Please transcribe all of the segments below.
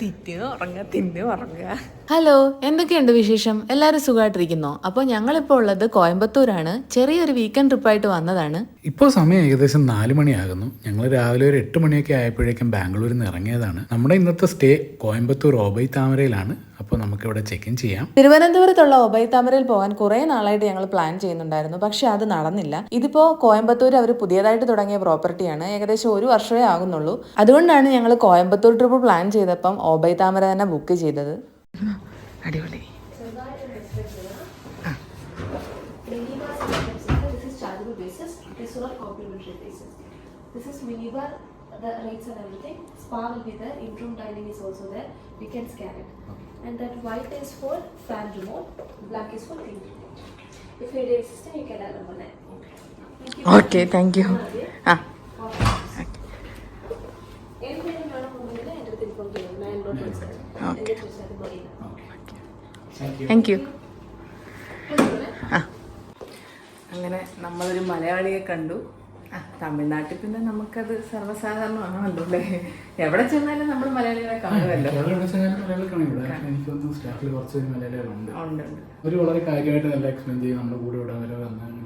തിന്നു ഉറങ്ങുക തിന്നു ഉറങ്ങുക ഹലോ എന്തൊക്കെയുണ്ട് വിശേഷം? എല്ലാവരും സുഖമായിട്ടിരിക്കുന്നോ? അപ്പോൾ ഞങ്ങളിപ്പോൾ ഉള്ളത് കോയമ്പത്തൂരാണ്. ചെറിയൊരു വീക്കെൻഡ് ട്രിപ്പ് ആയിട്ട് വന്നതാണ്. ഇപ്പോൾ സമയം ഏകദേശം നാല് മണിയാകുന്നു. ഞങ്ങൾ രാവിലെ ഒരു എട്ട് മണിയൊക്കെ ആയപ്പോഴേക്കും ബാംഗ്ലൂരിൽ നിന്ന് ഇറങ്ങിയതാണ്. നമ്മുടെ ഇന്നത്തെ സ്റ്റേ കോയമ്പത്തൂർ ഓബൈ താമരയിലാണ്. അപ്പോൾ നമുക്ക് ഇവിടെ ചെക്ക് ഇൻ ചെയ്യാം. തിരുവനന്തപുരത്തുള്ള ഒബൈ താമരയിൽ പോകാൻ കുറേ നാളായിട്ട് ഞങ്ങൾ പ്ലാൻ ചെയ്യുന്നുണ്ടായിരുന്നു. പക്ഷെ അത് നടന്നില്ല. ഇതിപ്പോ കോയമ്പത്തൂർ അവർ പുതിയതായിട്ട് തുടങ്ങിയ പ്രോപ്പർട്ടിയാണ് ഏകദേശം ഒരു വർഷമേ ആകുന്നുള്ളൂ. അതുകൊണ്ടാണ് ഞങ്ങൾ കോയമ്പത്തൂർ ട്രിപ്പ് പ്ലാൻ ചെയ്തപ്പം ഒബൈ താമര തന്നെ ബുക്ക് ചെയ്തത്. അടിപൊളി This is minibar, the rates and everything. Spa will be there. In-room dining is also there. We can scan it. And that white is for fan remote. Black is for TV remote. If you need system, you can add on Okay. Thank you. Okay thank മതി. Thank you ആ. അങ്ങനെ നമ്മളൊരു മലയാളിയെ കണ്ടു. ആ തമിഴ്നാട്ടിൽ പിന്നെ നമുക്കത് സർവസാധാരണമാണല്ലോ അല്ലേ എവിടെ ചെന്നാലും നമ്മൾ മലയാളികളെ കാണുമല്ലോ. ഉണ്ട് ഉണ്ട്. ഒരു വളരെ കാര്യമായിട്ട് നല്ല എക്സ്പ്ലെയിൻ ചെയ്യും. നമ്മുടെ കൂടെ ഇവിടെ വരെ വന്നെല്ലാം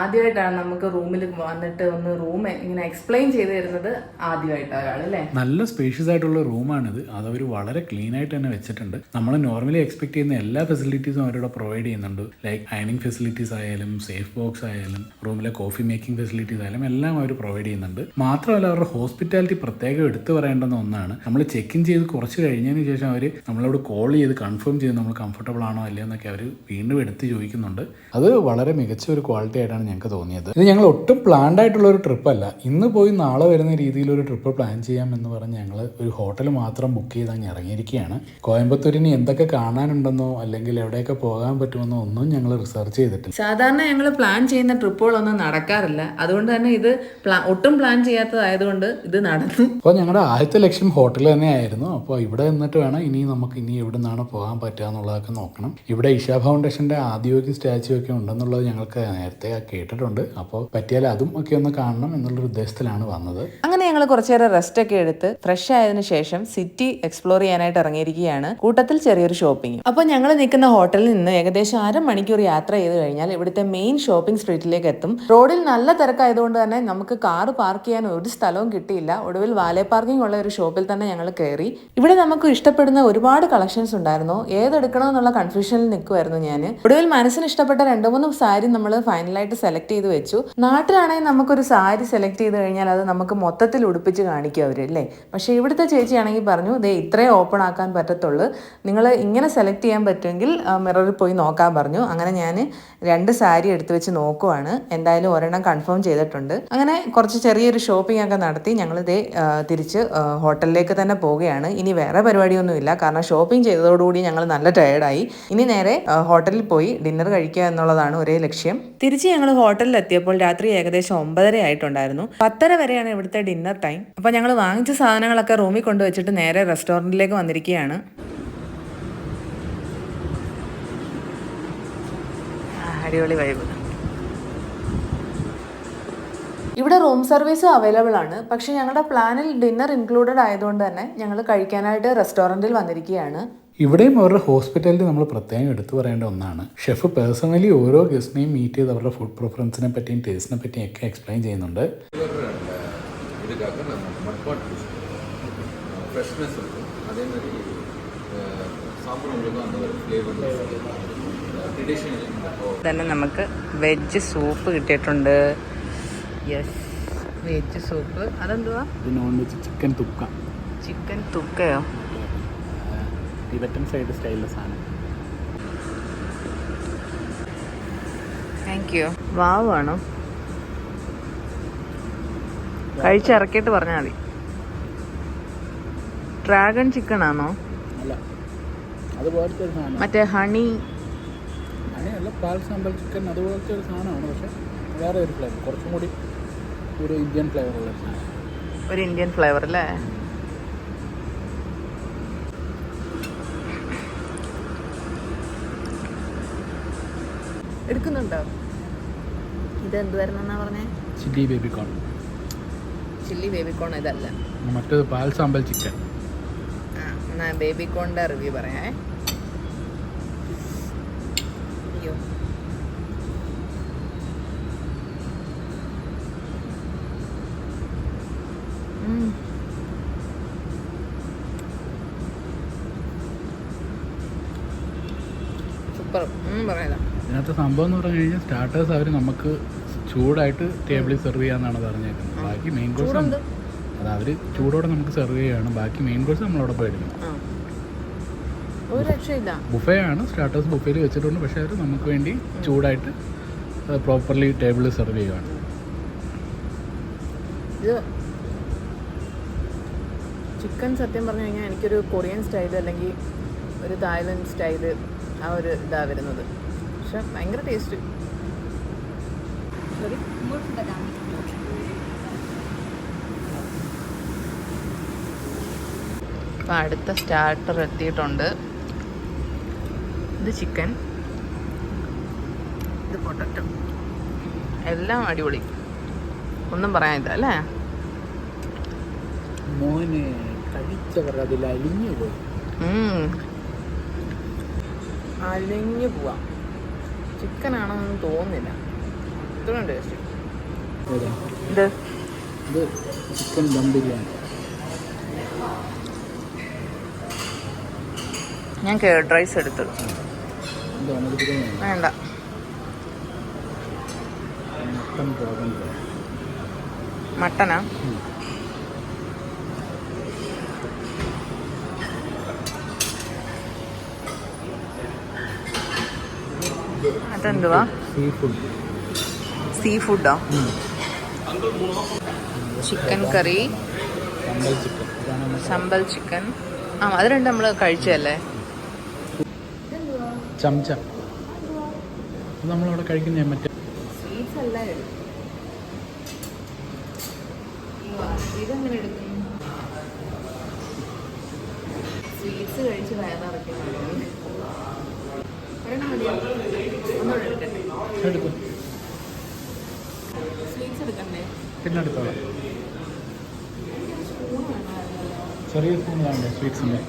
ആദ്യമായിട്ടാണ് നമുക്ക് റൂമിൽ വന്നിട്ട് ഒന്ന് റൂം ഇങ്ങനെ എക്സ്പ്ലെയിൻ ചെയ്ത് തരുന്നത് ആദ്യമായിട്ടാണ് ഒരാൾ അല്ലേ? നല്ല സ്പേഷ്യസ് ആയിട്ടുള്ള റൂമാണിത്. അതവർ വളരെ ക്ലീൻ ആയിട്ട് തന്നെ വെച്ചിട്ടുണ്ട്. നമ്മൾ നോർമലി എക്സ്പെക്ട് ചെയ്യുന്ന എല്ലാ ഫെസിലിറ്റീസും അവരോട് പ്രൊവൈഡ് ചെയ്യുന്നുണ്ട്. ലൈക്ക് അയണിങ് ഫെസിലിറ്റീസ് ആയാലും സേഫ് ബോക്സ് ആയാലും റൂമിലെ കോഫി മേക്കിംഗ് ഫെസിലിറ്റീസ് ആയാലും എല്ലാം അവർ പ്രൊവൈഡ് ചെയ്യുന്നുണ്ട്. മാത്രമല്ല അവരുടെ ഹോസ്പിറ്റാലിറ്റി പ്രത്യേകം എടുത്തു പറയേണ്ടുന്ന ഒന്നാണ്. നമ്മൾ ചെക്ക് ഇൻ ചെയ്ത് കുറച്ച് കഴിഞ്ഞതിന് ശേഷം അവർ നമ്മളോട് കോൾ ചെയ്ത് കൺഫേം ചെയ്ത് നമ്മൾ കംഫർട്ടബിൾ ആണോ അല്ലയോ എന്നൊക്കെ അവർ വീണ്ടും എടുത്ത് ചോദിക്കുന്നുണ്ട്. അത് വളരെ മികച്ച ഒരു ക്വാളിറ്റി ആയിട്ടാണ് ഞങ്ങൾക്ക് തോന്നിയത്. ഇത് ഞങ്ങൾ ഒട്ടും പ്ലാൻഡ് ആയിട്ടുള്ള ഒരു ട്രിപ്പ് അല്ല. ഇന്ന് പോയി നാളെ വരുന്ന രീതിയിൽ ഒരു ട്രിപ്പ് പ്ലാൻ ചെയ്യാം എന്ന് പറഞ്ഞ് ഞങ്ങൾ ഒരു ഹോട്ടൽ മാത്രം ബുക്ക് ചെയ്ത് അങ്ങ് ഇറങ്ങിയിരിക്കുകയാണ്. കോയമ്പത്തൂരിന് എന്തൊക്കെ കാണാനുണ്ടെന്നോ അല്ലെങ്കിൽ എവിടെയൊക്കെ പോകാൻ പറ്റുമെന്നോ ഒന്നും ഞങ്ങൾ റിസർച്ച് ചെയ്തിട്ടില്ല. സാധാരണ ഞങ്ങൾ പ്ലാൻ ചെയ്യുന്ന ട്രിപ്പുകളൊന്നും നടക്കാറില്ല. അതുകൊണ്ട് തന്നെ ഇത് ഒട്ടും പ്ലാൻ ചെയ്യാത്തതായതുകൊണ്ട് ഇത് നടന്നു. അപ്പോൾ ഞങ്ങളുടെ ആദ്യത്തെ ലക്ഷ്യം ഹോട്ടൽ തന്നെയായിരുന്നു. അപ്പോൾ ഇവിടെ നിന്നിട്ട് വേണം ഇനി നമുക്ക് ഇനി എവിടെ നിന്നാണ് പോകാൻ പറ്റുക എന്നുള്ളതൊക്കെ നോക്കണം. ഇവിടെ ഇഷ ഫൗണ്ടേഷന്റെ ആദ്യോഗിക സ്റ്റാച്ചു ഒക്കെ ഉണ്ടെന്നുള്ളത് ഞങ്ങൾക്ക് നേരത്തെ കേട്ടിട്ടുണ്ട്. അപ്പോൾ പറ്റിയാൽ അതും ഒക്കെ ഒന്ന് കാണണം എന്നുള്ളൊരു ഉദ്ദേശത്തിലാണ് വന്നത്. അങ്ങനെ ഞങ്ങൾ കുറച്ചു നേരം റെസ്റ്റ് ഒക്കെ എടുത്ത് ഫ്രഷ് ആയതിനു ശേഷം സിറ്റി എക്സ്പ്ലോർ ചെയ്യാനായിട്ട് ഇറങ്ങിയിരിക്കുകയാണ്. കൂട്ടത്തിൽ ചെറിയൊരു ഷോപ്പിംഗ് അപ്പോൾ ഞങ്ങൾ നിൽക്കുന്ന ഹോട്ടലിൽ നിന്ന് ഏകദേശം അരമണിക്കൂർ യാത്ര ചെയ്ത് കഴിഞ്ഞാൽ ഇവിടുത്തെ മെയിൻ ഷോപ്പിംഗ് സ്ട്രീറ്റിലേക്ക് എത്തും. റോഡിൽ നല്ല തിരക്കായതുകൊണ്ട് തന്നെ നമുക്ക് കാർ പാർക്ക് ചെയ്യാൻ ഒരു സ്ഥലവും കിട്ടിയില്ല. ഒടുവിൽ വാലേ പാർക്കിംഗ് ഉള്ള ഒരു ഷോപ്പിൽ തന്നെ ഞങ്ങൾ കയറി. ഇവിടെ നമുക്ക് ഇഷ്ടപ്പെടുന്ന ഒരുപാട് കളക്ഷൻസ് ഉണ്ടായിരുന്നു. ഏതെടുക്കണമെന്നുള്ള കൺഫ്യൂഷനിൽ നിൽക്കുമായിരുന്നു ഞാൻ ഒടുവിൽ മനസ്സിന് ഇഷ്ടപ്പെട്ട രണ്ട് മൂന്ന് സാരി നമ്മൾ ഫൈനലായിട്ട് സെലക്ട് ചെയ്ത് വെച്ചു. നാട്ടിലാണെങ്കിൽ നമുക്കൊരു സാരി സെലക്ട് ചെയ്ത് കഴിഞ്ഞാൽ അത് നമുക്ക് മൊത്തത്തിൽ ഉടുപ്പിച്ച് കാണിക്കും അവർ അല്ലേ? പക്ഷേ ഇവിടുത്തെ ചേച്ചിയാണെങ്കിൽ പറഞ്ഞു ദേ ഇത്രേ ഓപ്പൺ ആക്കാൻ പറ്റത്തുള്ളൂ. നിങ്ങൾ ഇങ്ങനെ സെലക്ട് ചെയ്യാൻ പറ്റുമെങ്കിൽ മിററിൽ പോയി നോക്കാൻ പറഞ്ഞു. അങ്ങനെ ഞാൻ രണ്ട് സാരി എടുത്ത് വെച്ച് നോക്കുവാണ്. എന്തായാലും ഒരെണ്ണം കൺഫേം ചെയ്തിട്ടുണ്ട്. അങ്ങനെ കുറച്ച് ചെറിയൊരു ഷോപ്പിംഗ് ഒക്കെ നടത്തി. ഞങ്ങൾ ഇതേ തിരിച്ച് ഹോട്ടലിലേക്ക് തന്നെ പോവുകയാണ്. ഇനി വേറെ പരിപാടിയൊന്നുമില്ല. കാരണം ഷോപ്പിംഗ് ചെയ്തതോടുകൂടി ഞങ്ങൾ നല്ല ടയേർഡായി ഇനി നേരെ ഹോട്ടലിൽ പോയി ഡിന്നർ കഴിക്കുക എന്നുള്ളതാണ് ഒരേ ലക്ഷ്യം. തിരിച്ച് ഞങ്ങൾ ഹോട്ടലിൽ എത്തിയപ്പോൾ രാത്രി ഏകദേശം ഒമ്പതര ആയിട്ടുണ്ടായിരുന്നു. പത്തര വരെയാണ് ഇവിടുത്തെ ഡിന്നർ ടൈം. അപ്പോൾ ഞങ്ങൾ വാങ്ങിച്ച സാധനങ്ങളൊക്കെ റൂമിൽ കൊണ്ടുവച്ചിട്ട് നേരെ റെസ്റ്റോറന്റിലേക്ക് വന്നിരിക്കുകയാണ്. അടിപൊളി വൈബ് ഇവിടെ റൂം സർവീസ് അവൈലബിൾ ആണ്. പക്ഷെ ഞങ്ങളുടെ പ്ലാനിൽ ഡിന്നർ ഇൻക്ലൂഡഡ് ആയതുകൊണ്ട് തന്നെ ഞങ്ങൾ കഴിക്കാനായിട്ട് റെസ്റ്റോറന്റിൽ വന്നിരിക്കുകയാണ്. ഇവിടെയും അവരുടെ ഹോസ്പിറ്റാലിറ്റി നമ്മൾ പ്രത്യേകം എടുത്തു പറയേണ്ട ഒന്നാണ് ഷെഫ് പേഴ്സണലി ഓരോ ഗസ്റ്റിനെയും മീറ്റ് ചെയ്ത് അവരുടെ ഫുഡ് പ്രിഫറൻസിനെ പറ്റിയും ടേസ്റ്റിനെ പറ്റിയും ഒക്കെ എക്സ്പ്ലെയിൻ ചെയ്യുന്നുണ്ട് இதுக்காக நம்ம மட்பாட் யூஸ் பண்ணுவோம் ஃப்ரெஷ்னஸ் இருக்கும் அதே மாதிரி அஹ், சாப்பிட்றவங்களுக்கும் அந்த ஒரு ஃப்ளேவர் ட்ரெடிஷ்னல் തന്നെ നമുക്ക് വെജ് സൂപ്പ് കിട്ടിയിട്ടുണ്ട് യെസ് വെജ് സൂപ്പ് അതെന്തുവാ ഇത് നോൺ വെജ് ചിക്കൻ തുക്ക ചിക്കൻ തുക്കയോ ടിബറ്റൻ സൈഡ് സ്റ്റൈലിലെ സാധനം. താങ്ക് യു വാവ് ആണോ കഴിച്ചിറക്കിയിട്ട് പറഞ്ഞാൽ മതി. ഡ്രാഗൺ ചിക്കൻ ആണോ? മറ്റേ ഹണി അങ്ങനെയല്ല പാൽ സാമ്പൽ ചിക്കൻ അതുപോലത്തെ ഒരു സാധനമാണ്. പക്ഷെ വേറെ ഒരു ഫ്ലേവർ കുറച്ചും കൂടി ഒരു ഇന്ത്യൻ ഫ്ലേവർ ഉള്ള ഒരു ഇന്ത്യൻ ഫ്ലേവർ അല്ലേ? എടുക്കുന്നുണ്ടോ? ഇത് എന്തുവായിരുന്നാ പറഞ്ഞേ? Chilli baby corn chilli baby corn ഇതല്ല. മറ്റേത് പാൽ സാമ്പൽ ചിക്കൻ. ആ എന്നാ ബേബിക്കോണിന്റെ റിവ്യൂ പറയാമേ അയ്യോ. സൂപ്പർ. ഒന്നും പറയാം ഇതിനകത്ത് സംഭവം എന്ന് പറഞ്ഞു കഴിഞ്ഞാൽ സ്റ്റാർട്ടേഴ്സ് അവർ നമുക്ക് ചൂടായിട്ട് ടേബിളിൽ സെർവ് ചെയ്യാന്നാണ് പറഞ്ഞേക്കുന്നത്. ബാക്കി മെയിൻ കോഴ്സ് അത് അവർ ചൂടോടെ നമുക്ക് സെർവ് ചെയ്യുകയാണ്. ബാക്കി മെയിൻ കോഴ്സ് നമ്മളവിടെ പോയി എടുക്കണം ഒരു രക്ഷയില്ല. ബുഫേ ആണ് സ്റ്റാർട്ടേഴ്സ് ബുഫേയിൽ വെച്ചിട്ടുണ്ട്. പക്ഷേ അവർ നമുക്ക് വേണ്ടി ചൂടായിട്ട് പ്രോപ്പർലി ടേബിളിൽ സെർവ് ചെയ്യുകയാണ്. ചിക്കൻ സത്യം പറഞ്ഞു കഴിഞ്ഞാൽ എനിക്കൊരു കൊറിയൻ സ്റ്റൈൽ അല്ലെങ്കിൽ ഒരു തായ്ലൻഡ് സ്റ്റൈൽ ആ ഒരു ഇതാ വരുന്നത്. പക്ഷെ ഭയങ്കര ടേസ്റ്റ് അപ്പം അടുത്ത സ്റ്റാർട്ടർ എത്തിയിട്ടുണ്ട്. ഇത് ചിക്കൻ ഇത് പൊട്ടറ്റോ എല്ലാം അടിപൊളി. ഒന്നും പറയാനില്ല അല്ലേ? മോനെ കഴിച്ചവർ അതിൽ അലിഞ്ഞു പോയി. അലിഞ്ഞു പോവാം. ചിക്കൻ ആണെന്നൊന്നും തോന്നുന്നില്ല. ഇത്രയും ടേസ്റ്റ് ഇത്? ഇത് ചിക്കൻ ദം ബിരിയാണി. ഞാൻ കേർഡ് റൈസ് എടുത്തു എന്താണ് വേണ്ട. മട്ടനാ? അതെന്തുവാ? സീ ഫുഡ് ചിക്കൻ കറി സമ്പൽ ചിക്കൻ ആ അത് രണ്ട് നമ്മൾ കഴിച്ചല്ലേ ചംച. നമ്മളവിടെ കഴിക്കുന്ന മറ്റേ സ്വീറ്റ്സ് അല്ല എടുക്കും ഇതെങ്ങനെ എടുക്കും? സ്വീറ്റ്സ് കഴിച്ച് വയറിറക്കുന്നതാണ് ചെറിയ സ്പൂൺ സ്വീറ്റ്സിന് സ്വീറ്റ്സിന്റെ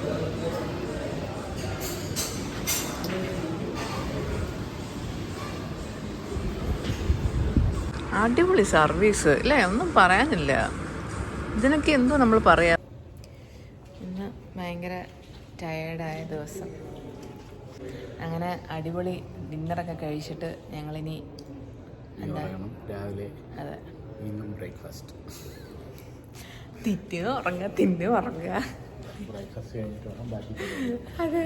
അടിപൊളി സർവീസ് അല്ലേ ഒന്നും പറയാനില്ല. ഇതിനൊക്കെ എന്തോ നമ്മൾ പറയാ ഇന്ന് ഭയങ്കര ടയേർഡായ ദിവസം. അങ്ങനെ അടിപൊളി ഡിന്നറൊക്കെ കഴിച്ചിട്ട് ഞങ്ങളിനി എന്താ? രാവിലെ അതെ. വീണ്ടും ബ്രേക്ക്ഫാസ്റ്റ്. തിന്നു ഉറങ്ങുക തിന്നു ഉറങ്ങുക. അതെ.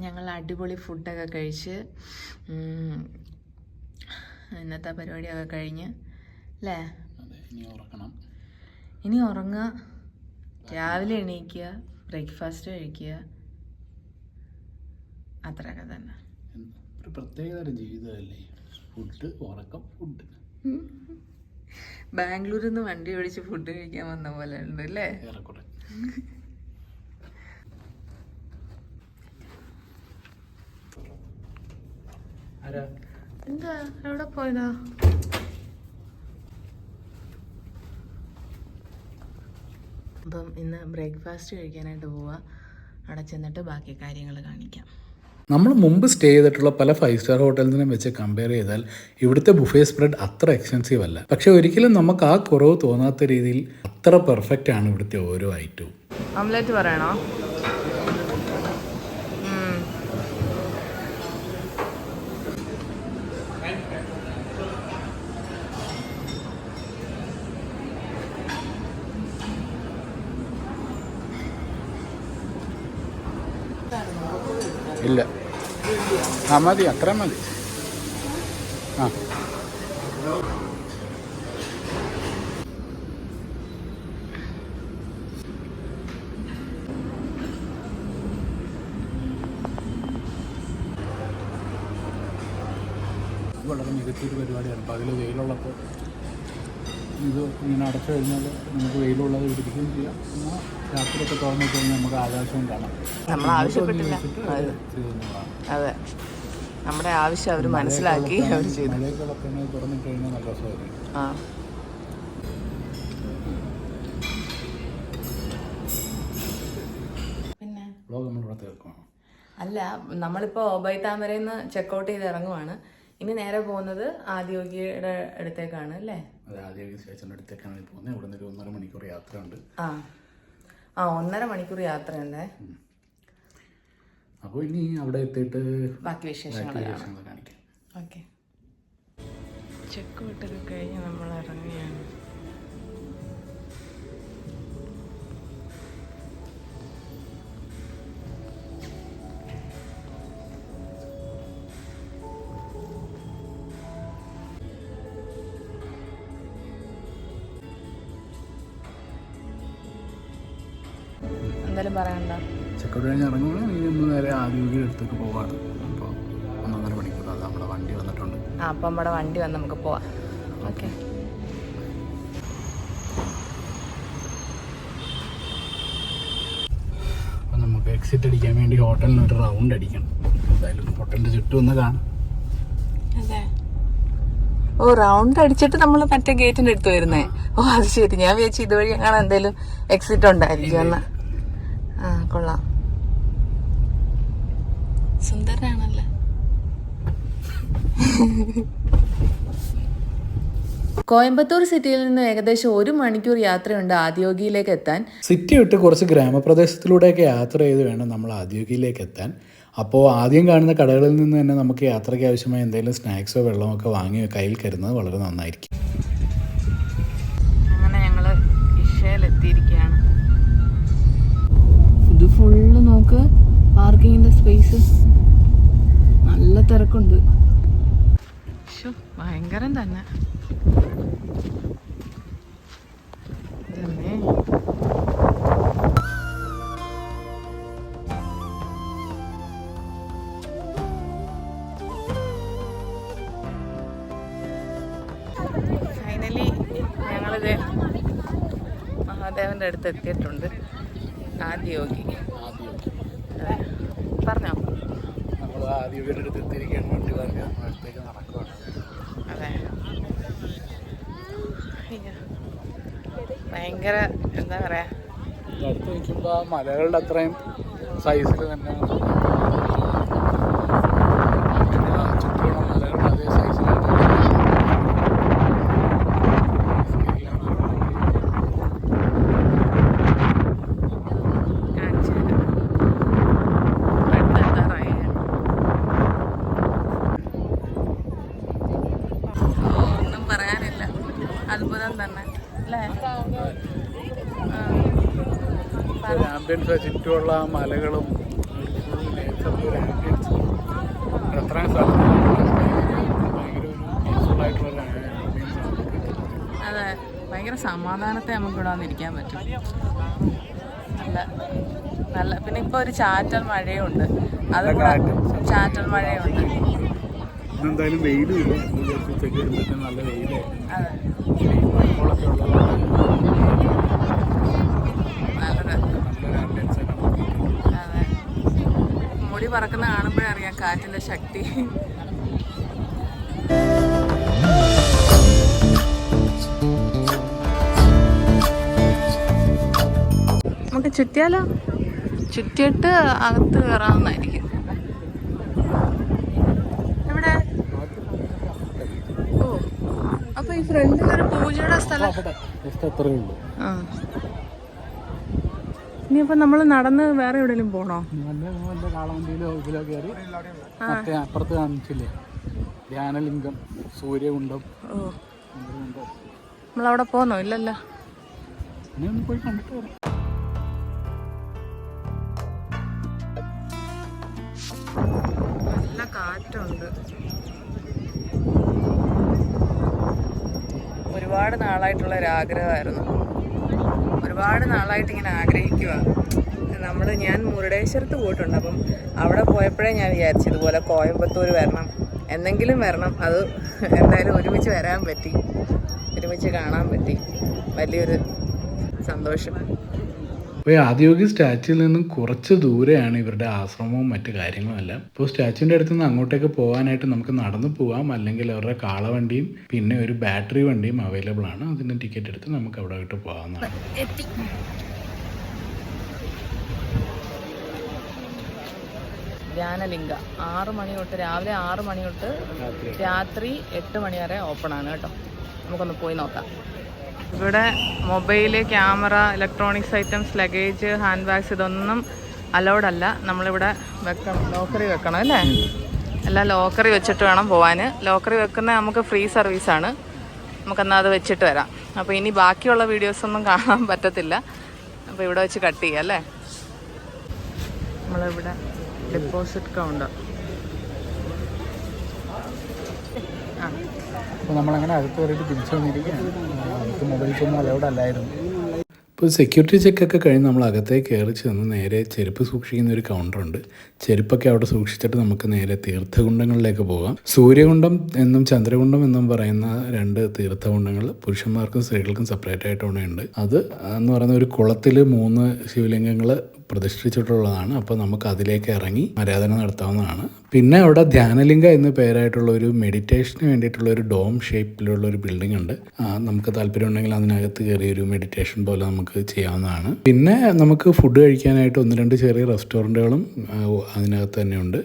ഞങ്ങൾ അടിപൊളി ഫുഡൊക്കെ കഴിച്ച് ഇന്നത്തെ പരിപാടിയൊക്കെ കഴിഞ്ഞ് അല്ലേ? ഇനി ഉറങ്ങുക. രാവിലെ എണീക്കുക ബ്രേക്ക്ഫാസ്റ്റ് കഴിക്കുക. അത്രയൊക്കെ തന്നെ. ഒരു പ്രത്യേകതരം ജീവിതമല്ലേ? ഫുഡ് ഉറക്കം ഫുഡ് ബാംഗ്ലൂരിൽ നിന്ന് വണ്ടി ഓടിച്ച് ഫുഡ് കഴിക്കാൻ വന്ന പോലെ ഉണ്ട് അല്ലേ? ഏറെക്കുറെ. എന്താ? എവിടെ പോയതാ? അപ്പം ഇന്ന് ബ്രേക്ക്ഫാസ്റ്റ് കഴിക്കാനായിട്ട് പോവാ. അവിടെ ചെന്നിട്ട് ബാക്കി കാര്യങ്ങൾ കാണിക്കാം. നമ്മൾ മുമ്പ് സ്റ്റേ ചെയ്തിട്ടുള്ള പല ഫൈവ് സ്റ്റാർ ഹോട്ടൽസിനെ വെച്ച് കമ്പയർ ചെയ്താൽ ഇവിടുത്തെ ബുഫേ സ്പ്രെഡ് അത്ര എക്സ്പെൻസീവ് അല്ല. പക്ഷെ ഒരിക്കലും നമുക്ക് ആ കുറവ് തോന്നാത്ത രീതിയിൽ അത്ര പെർഫെക്റ്റ് ആണ് ഇവിടുത്തെ ഓരോ ഐറ്റവും ഓംലെറ്റ് പറയണോ? ഇല്ല. ആ മതി അത്ര മതി. ആ. വളരെ മികച്ചൊരു പരിപാടിയാണ്. പകൽ വെയിലുള്ളപ്പോൾ ഇത് ഇങ്ങനെ അടച്ചു കഴിഞ്ഞാൽ നമുക്ക് വെയിലുള്ളത് പിടിക്കുകയും ചെയ്യാം. എന്നാൽ രാത്രിയൊക്കെ തുറന്നു കഴിഞ്ഞാൽ നമുക്ക് ആകാശവും കാണാം. നമ്മൾ ആവശ്യപ്പെട്ടില്ല. അതെ. അതെ. നമ്മുടെ ആവശ്യം അവർ മനസ്സിലാക്കി അവർ ചെയ്തു. തുറന്നിട്ട് കഴിഞ്ഞാൽ നല്ല രസമായിരിക്കും. ആ. പിന്നെ? വ്ളോഗ് നമ്മളിവിടെ തീർക്കണം അല്ല നമ്മളിപ്പോ ഓബൈ താമരയിൽ നിന്ന് ചെക്കൗട്ട് ചെയ്ത് ഇറങ്ങുവാണ്. ഇനി നേരെ പോകുന്നത് ആദ്യോഗിയുടെ അടുത്തേക്കാണ് അല്ലേ? അത് ആദ്യം ചേച്ചന്റെ അടുത്തേക്കാണ് പോകുന്നത്. ഇവിടെ നിന്ന് ഒരു ഒന്നര മണിക്കൂർ യാത്രയുണ്ട്. ആ. ആ ഒന്നര മണിക്കൂർ യാത്രയുണ്ടേ അപ്പോൾ ഇനി അവിടെ എത്തിയിട്ട് ബാക്കി വിശേഷങ്ങൾ കാണിക്കാം. ഓക്കെ. ചെക്ക് വിട്ടൊക്കെ കഴിഞ്ഞ് നമ്മൾ ഇറങ്ങിയാണ് ചെക്കൗട്ട് കഴിഞ്ഞ് ഇറങ്ങുമ്പോൾ ഇനി ഒന്ന് നേരെ ആദ്യോഗിയുടെ അടുത്തേക്ക് പോവാണ്. അപ്പോൾ ഒന്നൊന്നര മണിക്കൂർ അത് നമ്മുടെ വണ്ടി വന്നിട്ടുണ്ട്. ആ അപ്പം നമ്മുടെ വണ്ടി വന്ന് നമുക്ക് പോവാം. ഓക്കെ. നമുക്ക് എക്സിറ്റ് അടിക്കാൻ വേണ്ടി ഹോട്ടലിൽ ഒരു റൗണ്ട് അടിക്കണം. എന്തായാലും ഹോട്ടലിന്റെ ചുറ്റും ഒന്ന് കാണാം. അതെ. ഓ റൗണ്ട് അടിച്ചിട്ട് നമ്മൾ മറ്റേ ഗേറ്റിന്റെ അടുത്ത് വരുന്നേ. ഓ അത് ശരി. ഞാൻ വിചാരിച്ചു ഇതുവഴി ഞങ്ങൾ എന്തെങ്കിലും എക്സിറ്റ് ഉണ്ടായിരിക്കും എന്ന് കോയമ്പത്തൂർ സിറ്റിയിൽ നിന്ന് ഏകദേശം ഒരു മണിക്കൂർ യാത്രയുണ്ട് ആദ്യോഗിയിലേക്ക് എത്താൻ. സിറ്റി വിട്ട് കുറച്ച് ഗ്രാമപ്രദേശത്തിലൂടെയൊക്കെ യാത്ര ചെയ്ത് വേണം നമ്മൾ ആദ്യോഗിയിലേക്ക് എത്താൻ. അപ്പോൾ ആദ്യം കാണുന്ന കടകളിൽ നിന്ന് തന്നെ നമുക്ക് യാത്രയ്ക്ക് ആവശ്യമായ എന്തെങ്കിലും സ്നാക്സോ വെള്ളമോ ഒക്കെ വാങ്ങി കയ്യിൽ കരുതുന്നത് വളരെ നന്നായിരിക്കും. അങ്ങനെ ഇഷയിലെത്തിയിരിക്കുകയാണ്. ഇത് ഫുള്ള് നോക്ക് പാർക്കിങ്ങിന്റെ സ്പേസ് നല്ല തിരക്കുണ്ട്. ഭയങ്കരം തന്നെ. ഇതമ്മേ. ഫൈനലി ഞങ്ങളിത് മഹാദേവന്റെ അടുത്ത് എത്തിയിട്ടുണ്ട്. ആദ്യോഗി. പറഞ്ഞോ. നമ്മൾ ആദ്യോഗിയുടെ അടുത്ത് എത്തിയിരിക്കാൻ വേണ്ടി പറഞ്ഞ് അടുത്തേക്ക് നടക്കുകയാണ് അതെ അയ്യോ. ഭയങ്കര എന്താ പറയാ? മലകളുടെ അത്രയും സൈസിൽ തന്നെ ചുറ്റുമുള്ള മലകളുടെ അതേ സൈസിലാണ് കാണിച്ചു തരാം. അടുത്തെത്താറായി. ഓ, ഒന്നും പറയാനില്ല അത്ഭുതം തന്നെ അല്ലേ. ആംബിയൻസ് ചുറ്റുമുള്ള മലകളും അതെ ഭയങ്കര സമാധാനത്തെ നമുക്ക് ഇവിടെ വന്നിരിക്കാൻ പറ്റും. നല്ല നല്ല പിന്നെ ഇപ്പോൾ ഒരു ചാറ്റൽ മഴയുണ്ട്. അത് ചാറ്റൽ മഴയുണ്ട്. എന്തായാലും വെയിലും നല്ല വെയിലായിരുന്നു അതെ മഴക്കോളൊക്കെ ഉള്ളതുകൊണ്ട് നല്ലത് നല്ലൊരു ആംബിയൻസ് ആണ് നമുക്ക് അതെ മുടി പറക്കുന്ന കാറ്റിന്റെ ശക്തി. നമുക്ക് ചുറ്റിയാലോ? ചുറ്റിയിട്ട് അകത്ത് കയറാവുന്നതായിരിക്കും. എവിടെ? ഓ അപ്പൊ ഈ ഫ്രണ്ടിൽ ഒരു പൂജയുടെ സ്ഥലം ആ. ഇനിയിപ്പോ നമ്മൾ നടന്ന് വേറെ എവിടെയെങ്കിലും പോണോ? അപ്പുറത്ത് കാണിച്ചില്ലേ? ധ്യാനലിംഗം സൂര്യകുണ്ടം. നമ്മളവിടെ പോന്നോ? ഇല്ലല്ലോ. പോയി കണ്ടിട്ട് വരാം. നല്ല കാറ്റുണ്ട്. ഒരുപാട് നാളായിട്ടുള്ള ഒരു ആഗ്രഹമായിരുന്നു ഒരുപാട് നാളായിട്ട് ഇങ്ങനെ ആഗ്രഹിക്കുക നമ്മൾ ഞാൻ മുരുടേശ്വരത്ത് പോയിട്ടുണ്ട്. അപ്പം അവിടെ പോയപ്പോഴേ ഞാൻ വിചാരിച്ചു ഇതുപോലെ കോയമ്പത്തൂർ വരണം. എന്തെങ്കിലും വരണം. അത് എന്തായാലും ഒരുമിച്ച് വരാൻ പറ്റി. ഒരുമിച്ച് കാണാൻ പറ്റി. വലിയൊരു സന്തോഷം. അപ്പോൾ ഈ ആദ്യോഗി സ്റ്റാച്യൂവിൽ നിന്നും കുറച്ച് ദൂരെയാണ് ഇവരുടെ ആശ്രമവും മറ്റു കാര്യങ്ങളും എല്ലാം. അപ്പോൾ സ്റ്റാച്യൂവിന്റെ അടുത്ത് നിന്ന് അങ്ങോട്ടേക്ക് പോകാനായിട്ട് നമുക്ക് നടന്നു പോകാം അല്ലെങ്കിൽ അവരുടെ കാളവണ്ടിയും പിന്നെ ഒരു ബാറ്ററി വണ്ടിയും അവൈലബിൾ ആണ്. അതിന്റെ ടിക്കറ്റ് എടുത്ത് നമുക്ക് അവിടെ ആയിട്ട് പോകാവുന്നതാണ്. ധ്യാനലിംഗ. ആറ് മണി തൊട്ട് രാവിലെ ആറ് മണി തൊട്ട് രാത്രി എട്ട് മണി വരെ ഓപ്പൺ ആണ് കേട്ടോ. നമുക്കൊന്ന് പോയി നോക്കാം. ഇവിടെ mobile camera electronics items luggage hand bags ഇതൊന്നും അലൗഡ് അല്ല. നമ്മളിവിടെ വെക്കണം. ലോക്കറി വെക്കണം അല്ലേ? എല്ലാം ലോക്കറി വെച്ചിട്ട് വേണം പോവാൻ ലോക്കറി വെക്കുന്ന നമുക്ക് ഫ്രീ സർവീസാണ് നമുക്കെന്നാൽ അത് വെച്ചിട്ട് വരാം. അപ്പോൾ ഇനി ബാക്കിയുള്ള വീഡിയോസൊന്നും കാണാൻ പറ്റത്തില്ല. അപ്പോൾ ഇവിടെ വെച്ച് കട്ട് ചെയ്യാം അല്ലേ? നമ്മളിവിടെ ഡെപ്പോസിറ്റ് കൗണ്ടർ അപ്പോൾ നമ്മളങ്ങനെ അകത്ത് കയറിയിട്ട് തിരിച്ചു വന്നിരിക്കുകയാണ്. നമുക്ക് മൊബൈൽസ് ഒന്നും അലൗഡ് അല്ലായിരുന്നു. ഇപ്പോൾ സെക്യൂരിറ്റി ചെക്കൊക്കെ കഴിഞ്ഞ് നമ്മൾ അകത്തേക്ക് കയറി ചെന്ന് നേരെ ചെരുപ്പ് സൂക്ഷിക്കുന്ന ഒരു കൗണ്ടറുണ്ട് ചെരുപ്പൊക്കെ അവിടെ സൂക്ഷിച്ചിട്ട് നമുക്ക് നേരെ തീർത്ഥകുണ്ടങ്ങളിലേക്ക് പോകാം. സൂര്യകുണ്ടം എന്നും ചന്ദ്രകുണ്ടം എന്നും പറയുന്ന രണ്ട് തീർത്ഥകുണ്ടങ്ങൾ പുരുഷന്മാർക്കും സ്ത്രീകൾക്കും സെപ്പറേറ്റ് ആയിട്ട് ഉണ്ട്. അത് എന്ന് പറയുന്ന ഒരു കുളത്തിൽ മൂന്ന് ശിവലിംഗങ്ങൾ പ്രതിഷ്ഠിച്ചിട്ടുള്ളതാണ്. അപ്പോൾ നമുക്ക് അതിലേക്ക് ഇറങ്ങി ആരാധന നടത്താവുന്നതാണ്. പിന്നെ അവിടെ ധ്യാനലിംഗ എന്ന് പേരായിട്ടുള്ള ഒരു മെഡിറ്റേഷന് വേണ്ടിയിട്ടുള്ള ഒരു ഡോം ഷേപ്പിലുള്ള ഒരു ബിൽഡിംഗ് ഉണ്ട്. നമുക്ക് താല്പര്യം ഉണ്ടെങ്കിൽ അതിനകത്ത് കയറി ഒരു മെഡിറ്റേഷൻ പോലെ നമുക്ക് ചെയ്യാവുന്നതാണ്. പിന്നെ നമുക്ക് ഫുഡ് കഴിക്കാനായിട്ട് ഒന്ന് രണ്ട് ചെറിയ റെസ്റ്റോറന്റുകളും അതിനകത്ത് തന്നെയുണ്ട്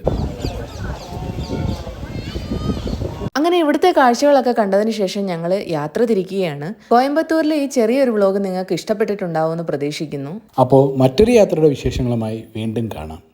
അങ്ങനെ ഇവിടുത്തെ കാഴ്ചകളൊക്കെ കണ്ടതിന് ശേഷം ഞങ്ങൾ യാത്ര തിരിക്കുകയാണ്. കോയമ്പത്തൂരിലെ ഈ ചെറിയൊരു വ്ളോഗ് നിങ്ങൾക്ക് ഇഷ്ടപ്പെട്ടിട്ടുണ്ടാവുമെന്ന് പ്രതീക്ഷിക്കുന്നു. അപ്പോൾ മറ്റൊരു യാത്രയുടെ വിശേഷങ്ങളുമായി വീണ്ടും കാണാം.